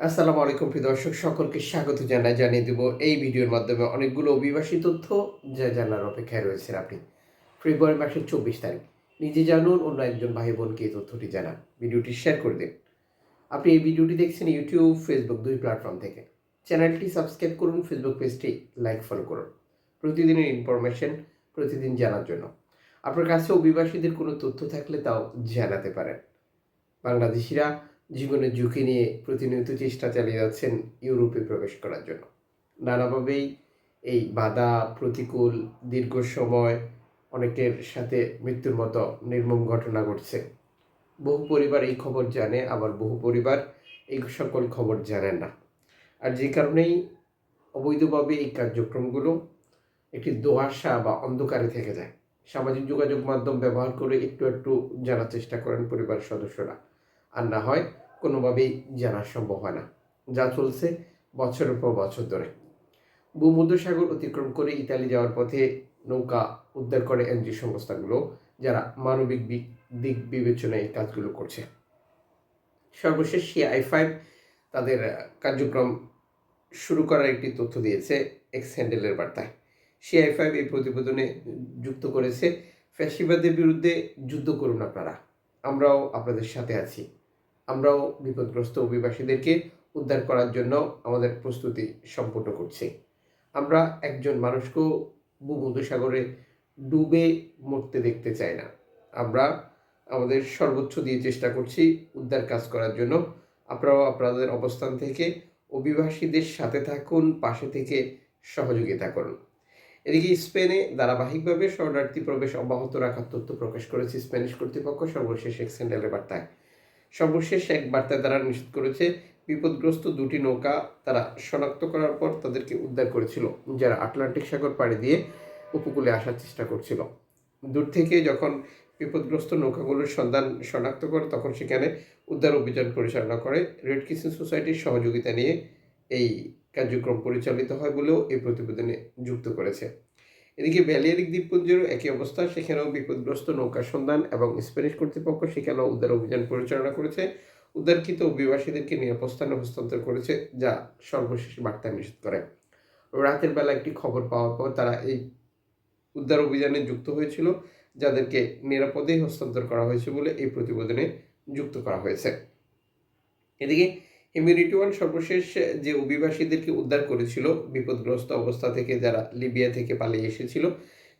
আসসালামু আলাইকুম প্রিয় দর্শক, সকলকে স্বাগত জানাই, জানিয়ে দেব এই ভিডিওর মাধ্যমে অনেকগুলো অভিবাসী তথ্য যা জানার অপেক্ষায় রয়েছেন আপনি। ফেব্রুয়ারি মাসের চব্বিশ তারিখ, নিজে জানুন, অন্য একজন ভাই বোনকে এই তথ্যটি জানান। ভিডিওটি শেয়ার করে দিন। আপনি এই ভিডিওটি দেখছেন ইউটিউব, ফেসবুক দুই প্ল্যাটফর্ম থেকে। চ্যানেলটি সাবস্ক্রাইব করুন, ফেসবুক পেজটি লাইক ফলো করুন। প্রতিদিনের ইনফরমেশন প্রতিদিন জানার জন্য। আপনার কাছে অভিবাসীদের কোনো তথ্য থাকলে তাও জানাতে পারেন। বাংলাদেশিরা জীবনের ঝুঁকি নিয়ে প্রতিনিয়ত চেষ্টা চালিয়ে যাচ্ছেন ইউরোপে প্রবেশ করার জন্য। নানাভাবেই এই বাধা, প্রতিকূল, দীর্ঘ সময় অনেকের সাথে মৃত্যুর মতো নির্মম ঘটনা ঘটছে। বহু পরিবার এই খবর জানে, আবার বহু পরিবার এই সকল খবর জানেন না। আর যে কারণেই অবৈধভাবে এই কার্যক্রমগুলো একটি দোয়াশা বা অন্ধকারে থেকে যায়। সামাজিক যোগাযোগ মাধ্যম ব্যবহার করে একটু একটু জানার চেষ্টা করেন পরিবারের সদস্যরা। আর না হয় কোনোভাবেই জানা সম্ভব হয় না, যা চলছে বছরের পর বছর ধরে। ভূমধ্যসাগর অতিক্রম করে ইতালি যাওয়ার পথে নৌকা উদ্ধার করে এনজি সংস্থাগুলো, যারা মানবিক দিক বিবেচনায় কাজগুলো করছে। সর্বশেষ সিআই ফাইভ তাদের কার্যক্রম শুরু করার একটি তথ্য দিয়েছে এক্স হ্যান্ডেলের বার্তায়। সিআই ফাইভ এই প্রতিবেদনে যুক্ত করেছে, ফ্যাসিবাদের বিরুদ্ধে যুদ্ধ করুন আপনারা। আমরাও আপনাদের সাথে আছি। আমরাও বিপদগ্রস্ত অভিবাসীদেরকে উদ্ধার করার জন্য আমাদের প্রস্তুতি সম্পূর্ণ করছি। আমরা একজন মানুষকেও ভূমধ্যসাগরে ডুবে মরতে দেখতে চাই না। আমরা আমাদের সর্বোচ্চ দিয়ে চেষ্টা করছি উদ্ধার কাজ করার জন্য। আপনারাও আপনাদের অবস্থান থেকে অভিবাসীদের সাথে থাকুন, পাশে থেকে সহযোগিতা করুন। এদিকে স্পেনে ধারাবাহিকভাবে শরণার্থী প্রবেশ অব্যাহত রাখার তথ্য প্রকাশ করেছে স্প্যানিশ কর্তৃপক্ষ। সর্বশেষ এক স্যান্ডেলের বার্তায় সর্বশেষ এক বার্তায় তারা নিশ্চিত করেছে, বিপদগ্রস্ত দুটি নৌকা তারা শনাক্ত করার পর তাদেরকে উদ্ধার করেছিল, যারা আটলান্টিক সাগর পাড়ি দিয়ে উপকূলে আসার চেষ্টা করছিল। দূর থেকে যখন বিপদগ্রস্ত নৌকাগুলোর সন্ধান শনাক্ত করে, তখন সেখানে উদ্ধার অভিযান পরিচালনা করে রেড ক্রিসেন্ট সোসাইটির সহযোগিতা নিয়ে এই কার্যক্রম পরিচালিত হয় বলেও এই প্রতিবেদনে যুক্ত করেছে। এদিকে ব্যালিয়ারিক দ্বীপপুঞ্জেরও একই অবস্থা, সেখানেও বিপদগ্রস্ত নৌকা সন্ধান এবং স্প্যানিশ কর্তৃপক্ষ সেখানেও উদ্ধার অভিযান পরিচালনা করেছে। উদ্ধারকৃত অভিবাসীদেরকে নিরাপদ স্থানে হস্তান্তর করেছে, যা সর্বশেষ বার্তা নিশ্চিত করে। রাতের বেলা একটি খবর পাওয়ার পর তারা এই উদ্ধার অভিযানে যুক্ত হয়েছিল, যাদেরকে নিরাপদেই হস্তান্তর করা হয়েছে বলে এই প্রতিবেদনে যুক্ত করা হয়েছে। এদিকে হিমিউনিটি ওয়ান সর্বশেষ যে অভিবাসীদেরকে উদ্ধার করেছিল, বিপদগ্রস্ত অবস্থা থেকে যারা লিবিয়া থেকে পালিয়ে এসেছিল,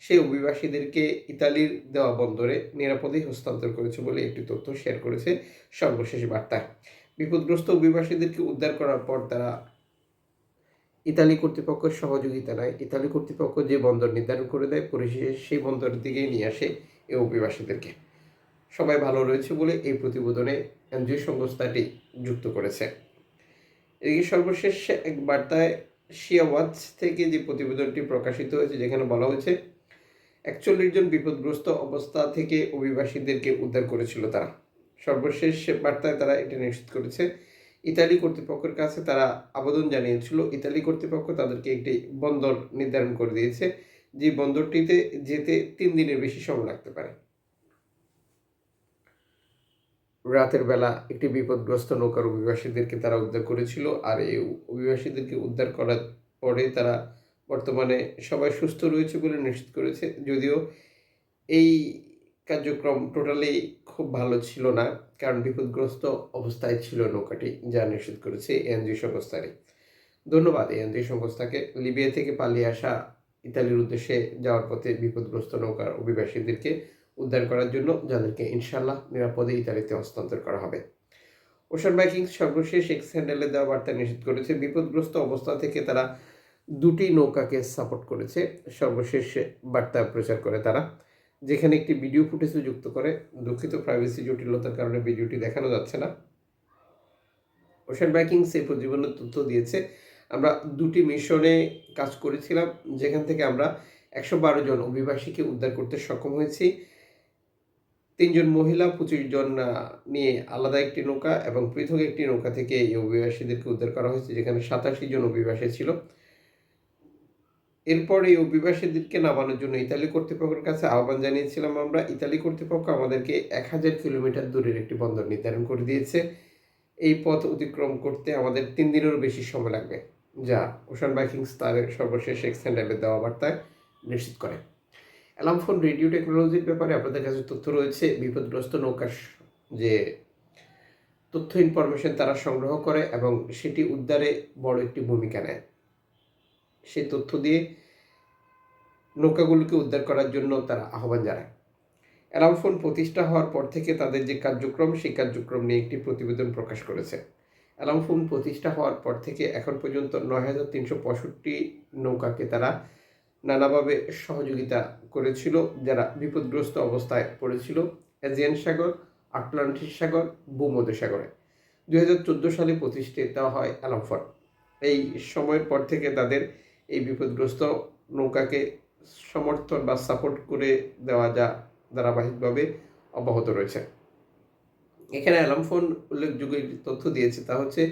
সেই অভিবাসীদেরকে ইতালির দেওয়া বন্দরে নিরাপদেই হস্তান্তর করেছে বলে একটি তথ্য শেয়ার করেছে সর্বশেষ বার্তায় বিপদগ্রস্ত অভিবাসীদেরকে উদ্ধার করার পর তারা ইতালি কর্তৃপক্ষের সহযোগিতা নেয়। ইতালি কর্তৃপক্ষ যে বন্দর নির্ধারণ করে দেয়, পরিশেষে সেই বন্দরের দিকেই নিয়ে আসে এই অভিবাসীদেরকে। সবাই ভালো রয়েছে বলে এই প্রতিবেদনে এনজিও সংস্থাটি যুক্ত করেছে। এদিকে সর্বশেষ এক বার্তায় শিয়া ওয়াচ থেকে যে প্রতিবেদনটি প্রকাশিত হয়েছে, যেখানে বলা হয়েছে, একচল্লিশ জন বিপদগ্রস্ত অবস্থা থেকে অভিবাসীদেরকে উদ্ধার করেছিল তারা। সর্বশেষ বার্তায় তারা এটা নিশ্চিত করেছে, ইতালি কর্তৃপক্ষের কাছে তারা আবেদন জানিয়েছিল, ইতালি কর্তৃপক্ষ তাদেরকে একটি বন্দর নির্ধারণ করে দিয়েছে, যে বন্দরটিতে যেতে তিন দিনের বেশি সময় লাগতে পারে। রাতের বেলা একটি বিপদগ্রস্ত নৌকার অভিবাসীদেরকে তারা উদ্ধার করেছিল আর এই অভিবাসীদেরকে উদ্ধার করার পরে তারা বর্তমানে সবাই সুস্থ রয়েছে বলে নিশ্চিত করেছে। যদিও এই কার্যক্রম টোটালি খুব ভালো ছিল না, কারণ বিপদগ্রস্ত অবস্থায় ছিল নৌকাটি, যা নিশ্চিত করেছে এনজি সংস্থারই ধন্যবাদ এনজি সংস্থাকে। লিবিয়া থেকে পালিয়ে আসা ইতালির উদ্দেশ্যে যাওয়ার পথে বিপদগ্রস্ত নৌকার অভিবাসীদেরকে উদ্ধার করার জন্য যাদেরকে ইনশাল্লাহ নিরাপদে ইতালিতে হস্তান্তর করা হবে। ওশান বাইকিং সর্বশেষ এক্স হ্যান্ডেলে দেওয়া বার্তা নিশ্চিত করেছে। বিপদগ্রস্ত অবস্থা থেকে তারা দুটি নৌকাকে সাপোর্ট করেছে। সর্বশেষ বার্তা প্রচার করে তারা, যেখানে একটি ভিডিও ফুটেজও যুক্ত করে, দুঃখিত প্রাইভেসি জটিলতার কারণে ভিডিওটি দেখানো যাচ্ছে না। ওশান বাইকিং সেই প্রতিবেদনের তথ্য দিয়েছে, আমরা দুটি মিশনে কাজ করেছিলাম, যেখান থেকে আমরা একশো বারো জন অভিবাসীকে উদ্ধার করতে সক্ষম হয়েছি। তিনজন মহিলা, পঁচিশ জন নিয়ে আলাদা একটি নৌকা এবং পৃথক একটি নৌকা থেকে এই অভিবাসীদেরকে উদ্ধার করা হয়েছে, যেখানে সাতাশি জন অভিবাসী ছিল। এরপর এই অভিবাসীদেরকে নামানোর জন্য ইতালি কর্তৃপক্ষের কাছে আহ্বান জানিয়েছিলাম আমরা। ইতালি কর্তৃপক্ষ আমাদেরকে এক হাজার কিলোমিটার দূরের একটি বন্দর নির্ধারণ করে দিয়েছে। এই পথ অতিক্রম করতে আমাদের তিন দিনেরও বেশি সময় লাগবে, যা ওশান বাইকিংস তার সর্বশেষ এক্সটেন্ডারে দেওয়া বার্তায় নিশ্চিত করে। অ্যালার্ম ফোন, রেডিও টেকনোলজির ব্যাপারে আপনাদের কাছে তথ্য রয়েছে। বিপদগ্রস্ত নৌকার যে তথ্য ইনফরমেশন তারা সংগ্রহ করে এবং সেটি উদ্ধারে বড় একটি ভূমিকা নেয়। সেই তথ্য দিয়ে নৌকাগুলোকে উদ্ধার করার জন্য তারা আহ্বান জানায়। অ্যালার্ম ফোন প্রতিষ্ঠা হওয়ার পর থেকে তাদের যে কার্যক্রম, সেই কার্যক্রম নিয়ে একটি প্রতিবেদন প্রকাশ করেছে। অ্যালার্ম ফোন প্রতিষ্ঠা হওয়ার পর থেকে এখন পর্যন্ত নয় হাজার তিনশো পঁয়ষট্টি নৌকাকে তারা নানাভাবে সহযোগিতা করেছিল, যারা বিপদগ্রস্ত অবস্থায় পড়েছিল। এজিয়ান সাগর, আটলান্টিক সাগর, ভূমধ্য সাগরে। দুই হাজার চোদ্দ সালে প্রতিষ্ঠিত হয় অ্যালার্ম এই সময়ের পর থেকে তাদের এই বিপদগ্রস্ত নৌকাকে সমর্থন বা সাপোর্ট করে দেওয়া যা ধারাবাহিকভাবে অব্যাহত রয়েছে। এখানে অ্যালার্ম ফোন উল্লেখযোগ্য তথ্য দিয়েছে, তা হচ্ছে,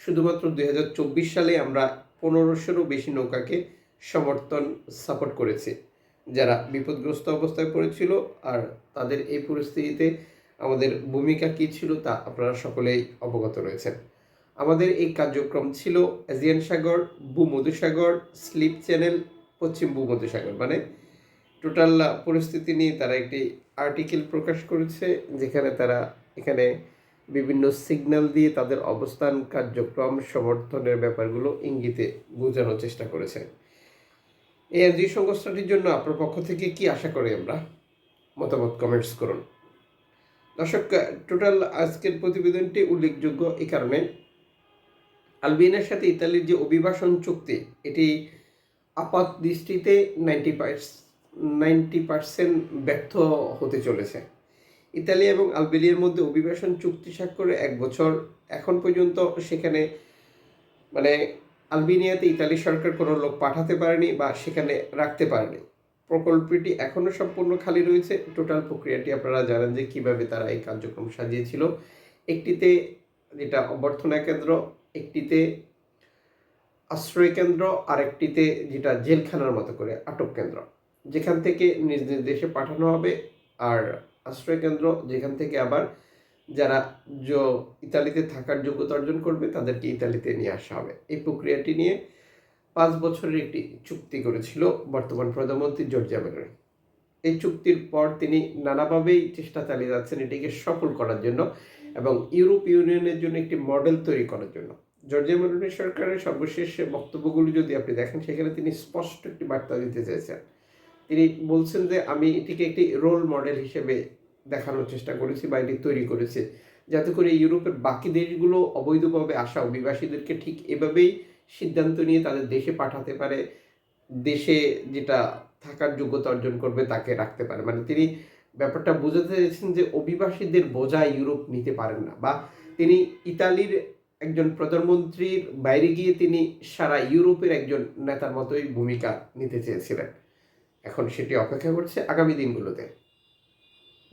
শুধুমাত্র দুই হাজার চব্বিশ সালে আমরা পনেরোশোরও বেশি নৌকাকে সমর্থন সাপোর্ট করেছে। যারা বিপদগ্রস্ত অবস্থায় পড়েছিল আর তাদের এই পরিস্থিতিতে আমাদের ভূমিকা কী ছিল তা আপনারা সকলেই অবগত রয়েছেন। আমাদের এই কার্যক্রম ছিল এজিয়ান সাগর ভূমধুসাগর স্লিপ চ্যানেল, পশ্চিম ভূমধুসাগর মানে টোটাল পরিস্থিতি নিয়ে তারা একটি আর্টিকেল প্রকাশ করেছে যেখানে তারা এখানে বিভিন্ন সিগন্যাল দিয়ে তাদের অবস্থান, কার্যক্রম, সমর্থনের ব্যাপারগুলো ইঙ্গিতে বোঝানোর চেষ্টা করেছে। এই এনজিও সংস্থাটির জন্য আপনার পক্ষ থেকে কি আশা করি আমরা? মতামত কমেন্টস করুন। দর্শক টোটাল আজকের প্রতিবেদনটি উল্লেখযোগ্য এই কারণে। আলবেনিয়ার সাথে ইতালির যে অভিবাসন চুক্তি, এটি আপাত দৃষ্টিতে নাইনটি নাইনটি পার্সেন্ট ব্যর্থ হতে চলেছে। ইতালি এবং আলবেনিয়ার মধ্যে অভিবাসন চুক্তি স্বাক্ষরে এক বছর এখন পর্যন্ত সেখানে মানে আলবেনিয়াতে ইতালি সরকার কোনো লোক পাঠাতে পারেনি বা সেখানে রাখতে পারেনি। প্রকল্পটি এখনও সম্পূর্ণ খালি রয়েছে। টোটাল প্রক্রিয়াটি আপনারা জানেন যে কীভাবে তারা এই কার্যক্রম সাজিয়েছিল। একটিতে যেটা অভ্যর্থনা কেন্দ্র, একটিতে আশ্রয় কেন্দ্র, আরেকটিতে যেটা জেলখানার মতো করে আটক কেন্দ্র। যেখান থেকে নিজ নিজ দেশে পাঠানো হবে, আর আশ্রয় কেন্দ্র, যেখান থেকে আবার যারা ইতালিতে থাকার যোগ্যতা অর্জন করবে, তাদেরকে ইতালিতে নিয়ে আসা হবে। এই প্রক্রিয়াটি নিয়ে পাঁচ বছরের একটি চুক্তি করেছিল বর্তমান প্রধানমন্ত্রী জর্জিয়া মেলোনি। এই চুক্তির পর তিনি নানাভাবেই চেষ্টা চালিয়ে যাচ্ছেন এটিকে সফল করার জন্য এবং ইউরোপ ইউনিয়নের জন্য একটি মডেল তৈরি করার জন্য। জর্জিয়া মেলোনি সরকারের সর্বশেষ বক্তব্যগুলি যদি আপনি দেখেন, সেখানে তিনি স্পষ্ট একটি বার্তা দিতে চেয়েছেন। তিনি বলছেন যে, আমি এটিকে একটি রোল মডেল হিসেবে দেখানোর চেষ্টা করেছি বা এটি তৈরি করেছে। যাতে করে ইউরোপের বাকি দেশগুলো অবৈধভাবে আসা অভিবাসীদেরকে ঠিক এভাবেই সিদ্ধান্ত নিয়ে তাদের দেশে পাঠাতে পারে, দেশে যেটা থাকার যোগ্যতা অর্জন করবে তাকে রাখতে পারে। মানে তিনি ব্যাপারটা বোঝাতে চেয়েছেন যে অভিবাসীদের বোঝা ইউরোপ নিতে পারেন না বা তিনি ইতালির একজন প্রধানমন্ত্রীর বাইরে গিয়ে তিনি সারা ইউরোপের একজন নেতার মতোই ভূমিকা নিতে চেয়েছিলেন। এখন সেটি অপেক্ষা করছে আগামী দিনগুলোতে।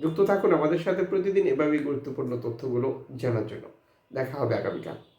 যুক্ত থাকুন আমাদের সাথে প্রতিদিন এভাবেই গুরুত্বপূর্ণ তথ্যগুলো জানার জন্য। দেখা হবে আগামীকাল।